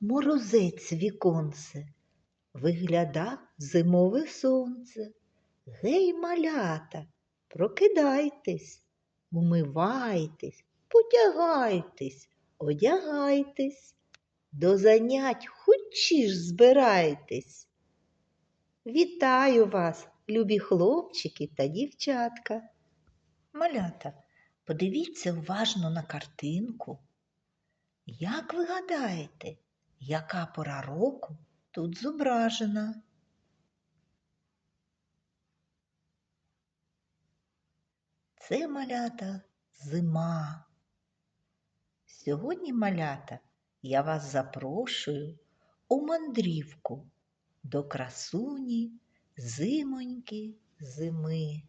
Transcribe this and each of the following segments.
морозець віконце, вигляда зимове сонце. Гей, малята, прокидайтесь, умивайтесь, потягайтесь, одягайтесь, до занять хутчі ж збирайтесь. Вітаю вас, любі хлопчики та дівчатка. Малята, подивіться уважно на картинку. Як ви гадаєте, яка пора року тут зображена? Це малята зима. Сьогодні, малята, я вас запрошую у мандрівку до красуні зимоньки зими.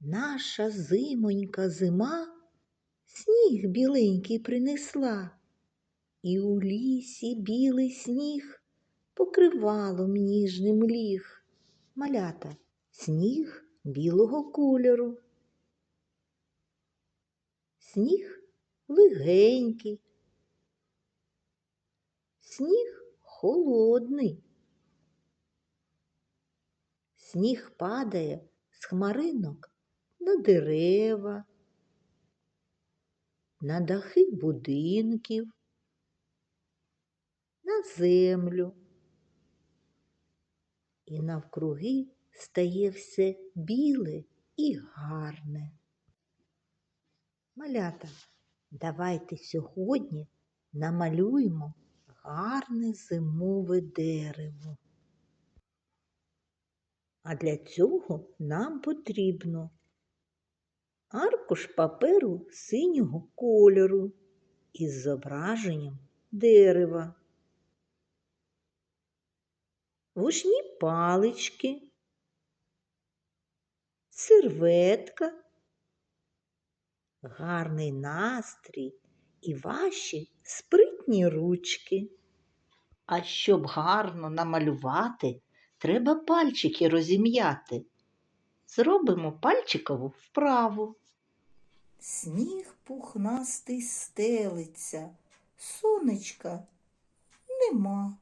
Наша зимонька зима сніг біленький принесла, і у лісі білий сніг покривалом ніжним ліг. Малята, сніг білого кольору. Сніг легенький, сніг холодний. Сніг падає з хмаринок на дерева, на дахи будинків, землю. І навкруги стає все біле і гарне. Малята, давайте сьогодні намалюємо гарне зимове дерево. А для цього нам потрібно аркуш паперу синього кольору із зображенням дерева, вушні палички, серветка, гарний настрій і ваші спритні ручки. А щоб гарно намалювати, треба пальчики розім'яти. Зробимо пальчикову вправу. Сніг пухнастий стелиться, сонечка нема.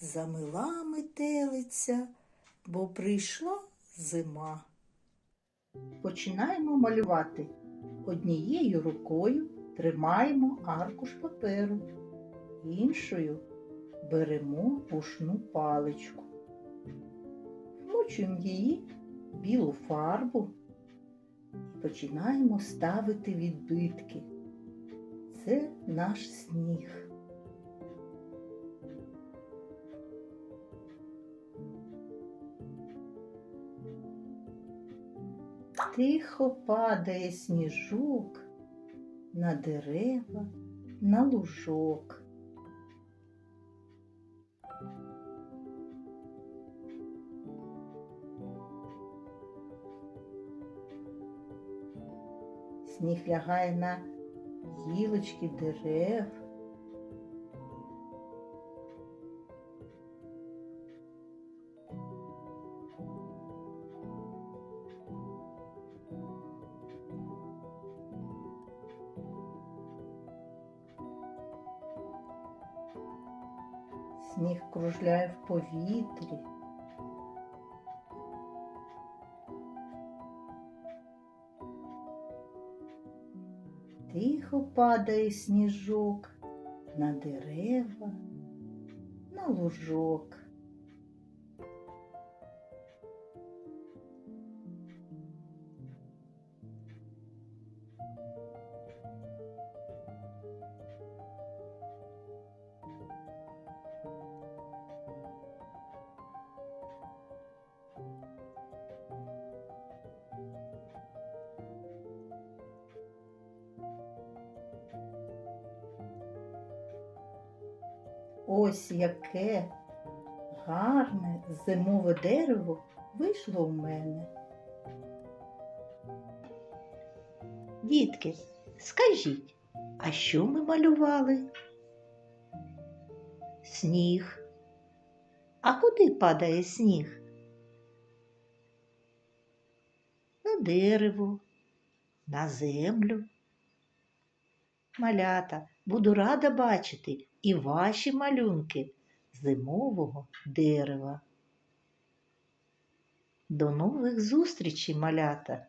Замила метелиця, бо прийшла зима. Починаємо малювати. Однією рукою тримаємо аркуш паперу, іншою беремо пушну паличку. Вмочуємо її в білу фарбу і починаємо ставити відбитки. Це наш сніг. Тихо падає сніжок на дерева, на лужок. Сніг лягає на гілочки дерев. Сніг кружляє в повітрі. Тихо падає сніжок на дерева, на лужок. Ось яке гарне зимове дерево вийшло у мене. Дітки, скажіть, а що ми малювали? Сніг. А куди падає сніг? На дерево, на землю. Малята, буду рада бачити і ваші малюнки зимового дерева. До нових зустрічей, малята!